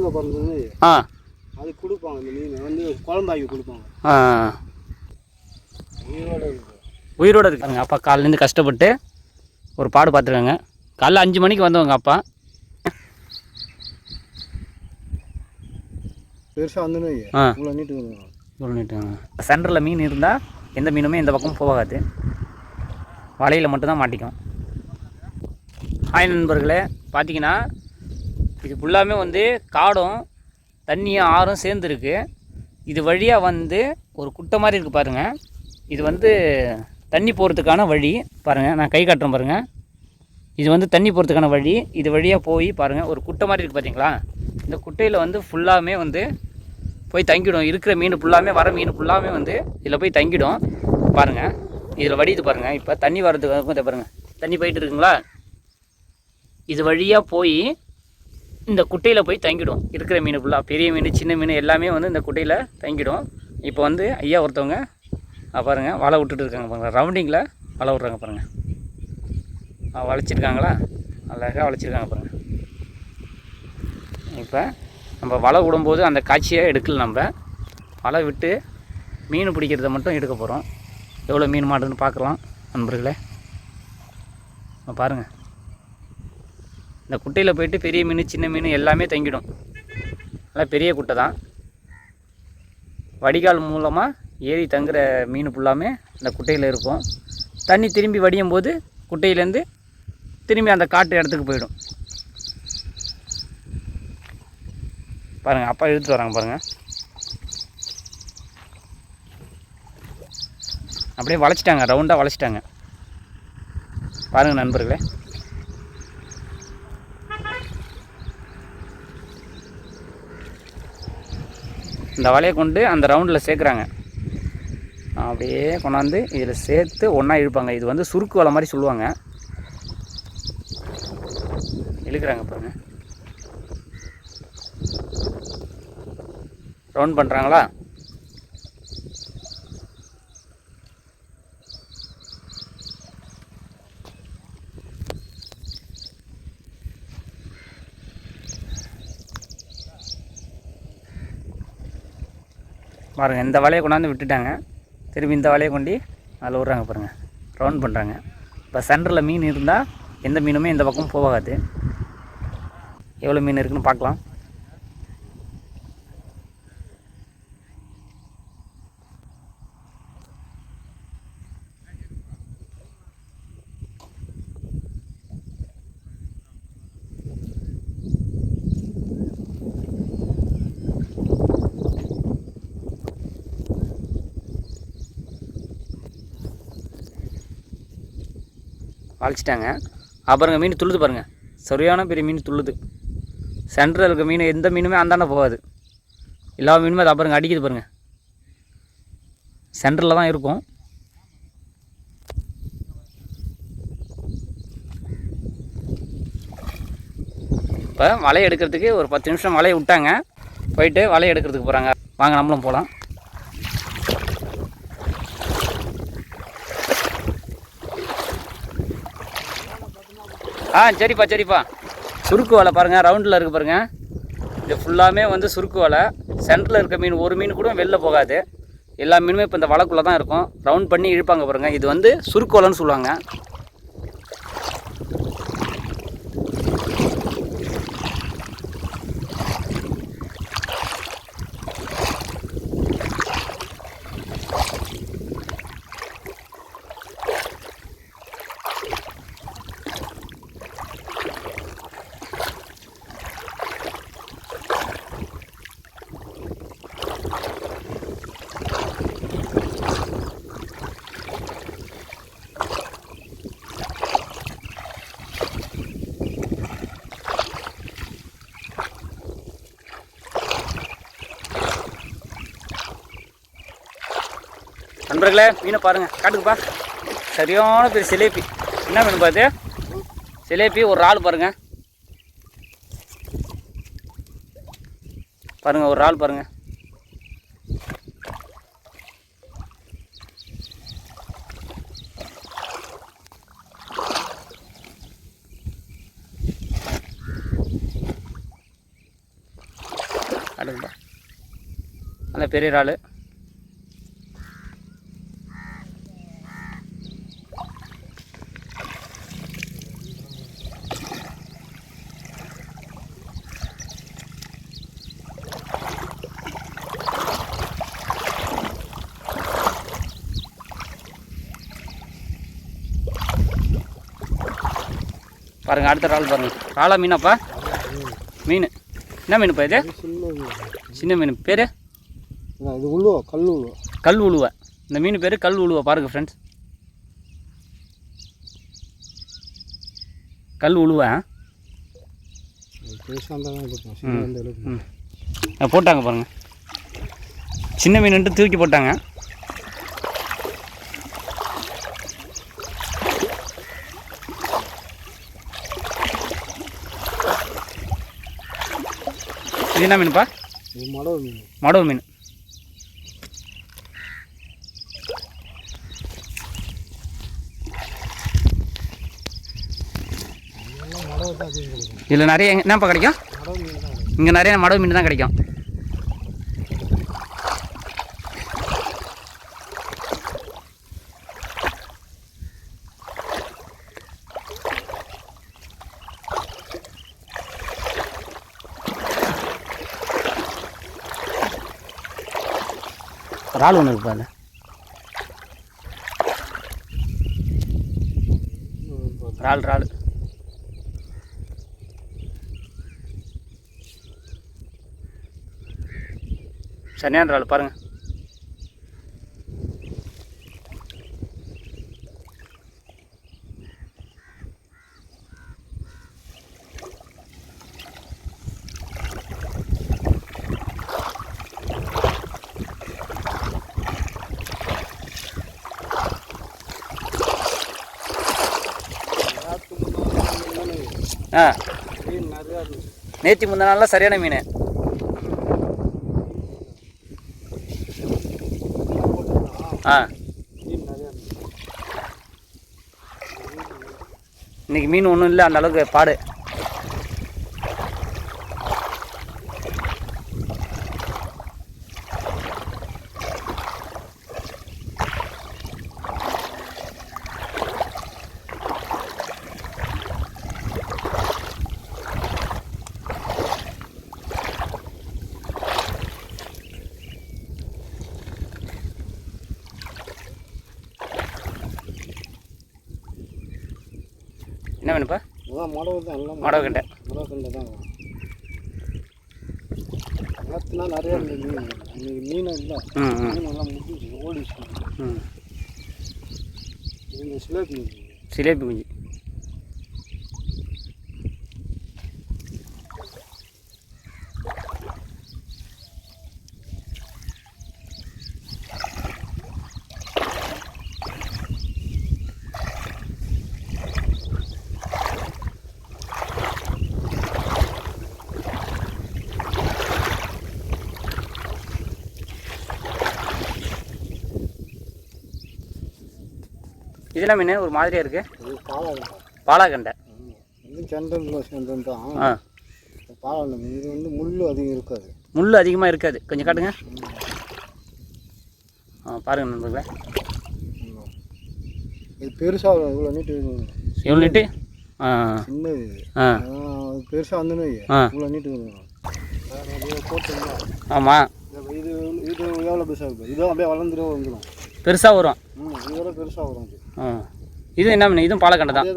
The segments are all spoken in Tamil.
குழந்தை பிறந்தது ஆ. அது கொடுப்பாங்க இந்த மீன். வந்து குழம்பாக்கி கொடுப்பாங்க. ஆ. உயிரோட இருக்கு. உயிரோடு இருக்காங்க. அப்பா காலையிலேருந்து கஷ்டப்பட்டு ஒரு பாடு பார்த்துருக்காங்க. காலைல அஞ்சு மணிக்கு வந்தவங்க அப்பா. பெருசாக வந்துன்னு ஆ. இவ்வளோ நீட்டு சென்டரில் மீன் இருந்தால் எந்த மீனுமே இந்த பக்கம் போகாது. வலையில் மட்டும்தான் மாட்டிக்கும். ஹாய் நண்பர்களே பார்த்தீங்கன்னா இது ஃபுல்லாமே வந்து காடும் தண்ணியும் ஆறும் சேர்ந்துருக்கு. இது வழியாக வந்து ஒரு குட்டை மாதிரி இருக்குது பாருங்கள் இது வந்து தண்ணி போகிறதுக்கான வழி. பாருங்கள் நான் கை காட்டுறேன் பாருங்கள் இது வந்து தண்ணி போகிறதுக்கான வழி. இது வழியாக போய் பாருங்கள் ஒரு குட்டை மாதிரி இருக்குது பார்த்தீங்களா இந்த குட்டையில் வந்து ஃபுல்லாமே வந்து போய் தங்கிடும். இருக்கிற மீன் ஃபுல்லாமே வர மீன் ஃபுல்லாமே வந்து இதில் போய் தங்கிடும். பாருங்கள் இதில் வடிது பாருங்கள் இப்போ தண்ணி வர்றதுக்கு பாருங்கள் தண்ணி போயிட்டு இருக்குங்களா? இது வழியாக போய் இந்த குட்டையில் போய் தங்கிடும். இருக்கிற மீன் ஃபுல்லாக பெரிய மீன் சின்ன மீன் எல்லாமே வந்து இந்த குட்டையில் தங்கிடும். இப்போ வந்து ஐயா ஒருத்தவங்க பாருங்கள் வலை விட்டுட்டு இருக்காங்க பாருங்கள் ரவுண்டிங்கில் வலை விட்றாங்க பாருங்கள் வளைச்சிருக்காங்களா? அழகாக வளைச்சிருக்காங்க பாருங்கள் இப்போ நம்ம வலை விடும்போது அந்த காட்சியை எடுக்கல நம்ம. வலை விட்டு மீன் பிடிக்கிறத மட்டும் எடுக்க போகிறோம் எவ்வளோ மீன் மாட்டுன்னு பார்க்கலாம் நண்பர்களே. பாருங்கள் இந்த குட்டையில் போயிட்டு பெரிய மீன் சின்ன மீன் எல்லாமே தங்கிடும். நல்லா பெரிய குட்டை தான். வடிகால் மூலமாக ஏறி தங்குற மீன் ஃபுல்லாமே அந்த குட்டையில் இருக்கும். தண்ணி திரும்பி வடியும் போது குட்டையிலேருந்து திரும்பி அந்த காட்டு இடத்துக்கு போயிடும். பாருங்கள் அப்பா இழுத்துட்டு வராங்க பாருங்கள் அப்படியே வளைச்சிட்டாங்க ரவுண்டாக வளைச்சிட்டாங்க. பாருங்கள் நண்பர்களே. இந்த வலையை கொண்டு அந்த ரவுண்டில் சேர்க்குறாங்க. அப்படியே கொண்டாந்து இதில் சேர்த்து ஒன்றா இழுப்பாங்க. இது வந்து சுருக்கு வலை மாதிரி சொல்லுவாங்க. இழுக்கிறாங்க பாருங்கள் ரவுண்ட் பண்ணுறாங்களா பாருங்கள் இந்த வலையை கொண்டாந்து விட்டுட்டாங்க. திரும்பி இந்த வலையை கொண்டு அதில் விட்றாங்க பாருங்கள் ரவுண்ட் பண்ணுறாங்க இப்போ சென்டரில் மீன் இருந்தால் எந்த மீனுமே இந்த பக்கம் போகாது. எவ்வளோ மீன் இருக்குன்னு பார்க்கலாம். அழைச்சிட்டாங்க. அப்புறங்க மீன் துள்ளுது பாருங்கள் சரியான பெரிய மீன் துள்ளுது. சென்டரில் இருக்க மீன் எந்த மீனுமே அந்தாண்ட போகாது. எல்லா மீனுமே அது அப்புறங்க அடிக்குது பாருங்கள் சென்டரில் தான் இருக்கும். இப்போ வலையை எடுக்கிறதுக்கு ஒரு பத்து நிமிஷம் வலையை விட்டாங்க. போயிட்டு வலையை எடுக்கிறதுக்கு போகிறாங்க வாங்க நம்மளும் போகலாம் ஆ சரிப்பா சரிப்பா. சுருக்கு வலை பாருங்கள் ரவுண்டில் இருக்குது பாருங்கள் இது ஃபுல்லாமே வந்து சுருக்கு வலை. சென்டரில் இருக்க மீன் ஒரு மீன் கூட வெளில போகாது. எல்லா மீனுமே இப்போ இந்த வலைக்குள்ளே தான் இருக்கும். ரவுண்ட் பண்ணி இழுப்பாங்க பாருங்கள் இது வந்து சுருக்கு வலைன்னு சொல்லுவாங்க. நண்பர்களே மீனை பாருங்கள் காட்டுக்குப்பா. சரியான பெரிய சிலேபி என்ன மீன் பார்த்து சிலேபி ஒரு ஆள் பாருங்கள் பாருங்கள் ஒரு ஆள் பாருங்கள் காட்டுங்கப்பா நல்ல பெரிய ஆள் பாருங்கள் அடுத்த இறால் பாருங்கள் இறாலா மீனாப்பா? மீன். என்ன மீனுப்பா இது? சின்ன மீன். பேர்? இது உழுவா? கல் உழுவா? கல் உழுவை. இந்த மீன் பேர் கல் உழுவை. பாருங்கள் ஃப்ரெண்ட்ஸ் கல் உழுவை போட்டாங்க பாருங்கள் சின்ன மீனுன்ட்டு தூக்கி போட்டாங்க. இது என்ன மீனுப்பா? மடவு மீன். மடவு மீன். இதில் நிறைய என்னப்பா கிடைக்கும். இங்கே நிறைய மடவு மீன் தான் கிடைக்கும். இறால் ஒன்று இருக்குப்பா இறால் இறால் சரியான இறால் பாருங்கள் ஆ. மீன் நிறையா நேற்று முந்தின நாளில் சரியான மீன். ஆ. மீன் நிறையா இன்னைக்கு மீன் ஒன்றும் இல்லை அந்த அளவுக்கு பாடு. வேணுப்பா மடவு தான் எல்லாம் மடவு கண்டை மடவு கண்டை தான் நேற்றுனா நிறையா மீன். இன்னைக்கு மீன் இல்லை. மீன் எல்லாம் முடிஞ்சிச்சு ஓடிச்சு இந்த சிலேபி சிலேபி குஞ்சு இதெல்லாம் மீன் ஒரு மாதிரியாக இருக்குது இது பாலாகண்டை. இது சென்ட்ரல் தான். ஆ. பாலாகண்டை இது வந்து முள் அதிகம் இருக்காது. முள் அதிகமாக இருக்காது. கொஞ்சம் காட்டுங்க. ஆ பாருங்கள் நண்பர்களே. இது பெருசாக இவ்வளோ நீட்டு? எவ்வளோ நீட்டு? ஆ. சின்ன இது ஆ பெருசாக வந்துன்னு. இவ்வளோ நீட்டு ஆமாம் இது இது எவ்வளோ பெருசாக இருக்கும் இதுவும் அப்படியே வளர்ந்துட்டே வந்துடும். பெருசாக வரும். ம் இதோட பெருசாக வரும் இது ஆ. இது என்ன மீன்? இதுவும் பாலக்கண்டை தான்.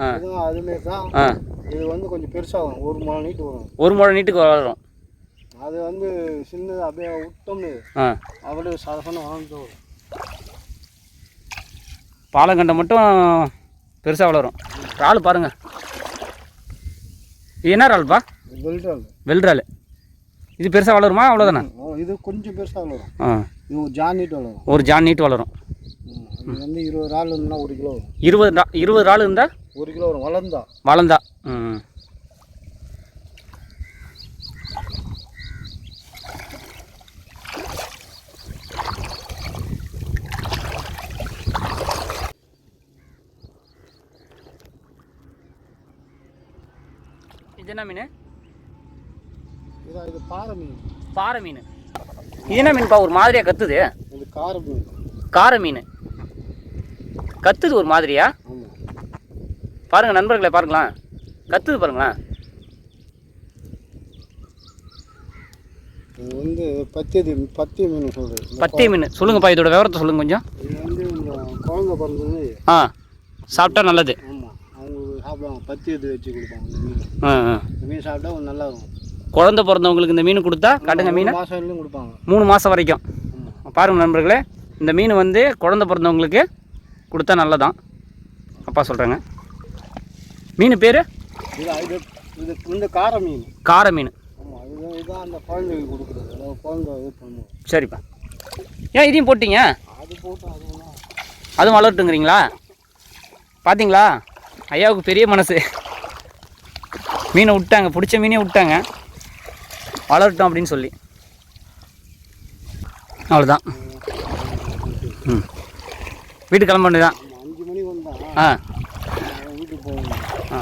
ஆ. அதுமாரி தான் ஆ. இது வந்து கொஞ்சம் பெருசாக வரும் ஒரு மழை நீட்டு வரும். ஒரு முறை நீட்டுக்கு வளரும். அது வந்து சின்னது அப்படியே விட்டோம்னு ஆ. அப்படியே சாதாரண வளர்ந்து வரும். பாலக்கண்டை மட்டும் பெருசாக வளரும். இறால் பாருங்கள் இது என்ன இறால்ப்பா? வெல்டால் வெள்றால். இது பெருசாக வளருமா? அவ்வளோதானே இது கொஞ்சம் பெருசாக வளரும். ஆ. இது ஒரு ஜான் நீட்டு வளரும். ஒரு ஜான் நீட்டு வளரும். வந்து இருபது நாள் இருந்தா ஒரு கிலோ வரும். இருபது நா- இருபது இறால் இருந்தால் ஒரு கிலோ வரும் வளர்ந்தா. வளர்ந்தா. ம். இது என்ன மீன்? இதா இது பாறை மீன். பாறை மீன். இது என்ன மீன்ப்பா ஒரு மாதிரியாக கத்துது. இது கார மீன். கார மீன். கத்துது ஒரு மாதிரியா? பாருங்கள் நண்பர்களே பாருங்களேன். கத்துது பாருங்களேன். இது வந்து பத்தியது பத்திய மீன் சொல்கிறது பத்திய மீன். சொல்லுங்கப்பா இதோட விவரத்தை சொல்லுங்க கொஞ்சம். இது வந்து இந்த குழந்தை பிறந்தது ஆ சாப்பிட்டா நல்லது. ஆமாம் அவங்களுக்கு சாப்பிடுவாங்க. பத்தியது வச்சு கொடுப்பாங்க இந்த மீன். ஆ ஆ. இந்த மீன் சாப்பிட்டா கொஞ்சம் நல்லா இருக்கும் குழந்தை பிறந்தவங்களுக்கு இந்த மீன் கொடுத்தா காட்டுங்க மீன். மாதம் கொடுப்பாங்க. மூணு மாதம் வரைக்கும். ஆமாம் பாருங்கள் நண்பர்களே இந்த மீன் வந்து குழந்தை பிறந்தவங்களுக்கு கொடுத்தா நல்லதான். அப்பா சொல்கிறேங்க மீன் பேர்? இது இது இது இந்த கார மீன். கார மீன். சரிப்பா. ஏன் இதையும் போட்டீங்க? அதுவும் வளரட்டுங்கிறீங்களா பார்த்தீங்களா ஐயாவுக்கு பெரிய மனசு. மீனை விட்டாங்க பிடிச்ச மீனே விட்டாங்க. வளரட்டும் அப்படின்னு சொல்லி. அவ்வளோதான் ம். வீட்டுக்கு கிளம்ப வேண்டியதான் அஞ்சு ஆ. வீட்டுக்கு போகணும். ஆ.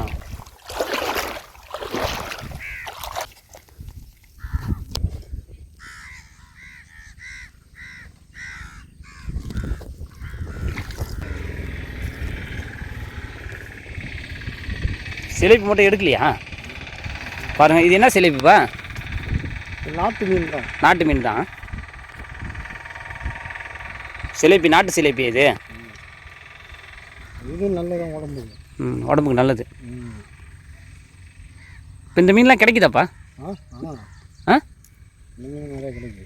சிலைப்பு மட்டும் எடுக்கலையா? பாருங்கள் இது என்ன சிலைப்புப்பா? நாட்டு மீன் தான் நாட்டு மீன் தான் சிலைப்பி நாட்டு சிலைப்பி இது? இது நல்லதான் உடம்புக்கு ம் உடம்புக்கு நல்லது. ம். இப்போ இந்த மீன்லாம் கிடைக்குதாப்பா? ஆ ஆ. இந்த மீன் நிறைய கிடைக்குது.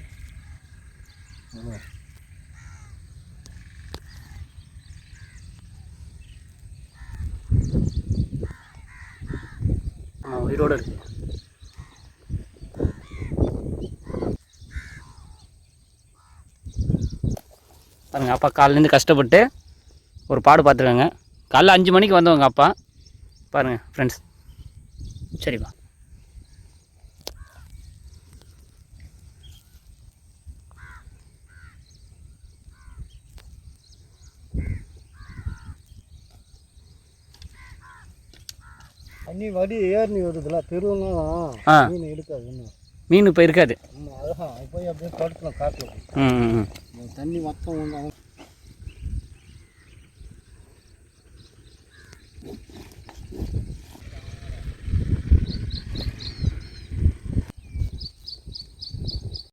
உயிரோடு இருக்கு. பாருங்க அப்பா காலையிலேருந்து கஷ்டப்பட்டு ஒரு பாடு பார்த்துருக்காங்க. காலைல அஞ்சு மணிக்கு வந்தவங்க அப்பா. பாருங்க ஃப்ரெண்ட்ஸ் சரிப்பா. தண்ணி வடி ஏறி வருதுல தெருவெல்லாம் ஆ. மீன் எடுக்காது மீன் இப்போ இருக்காது. ஆமாம் அதான் போய் அப்படியே படுக்கலாம் காட்டில் ம் தண்ணி மொத்தம்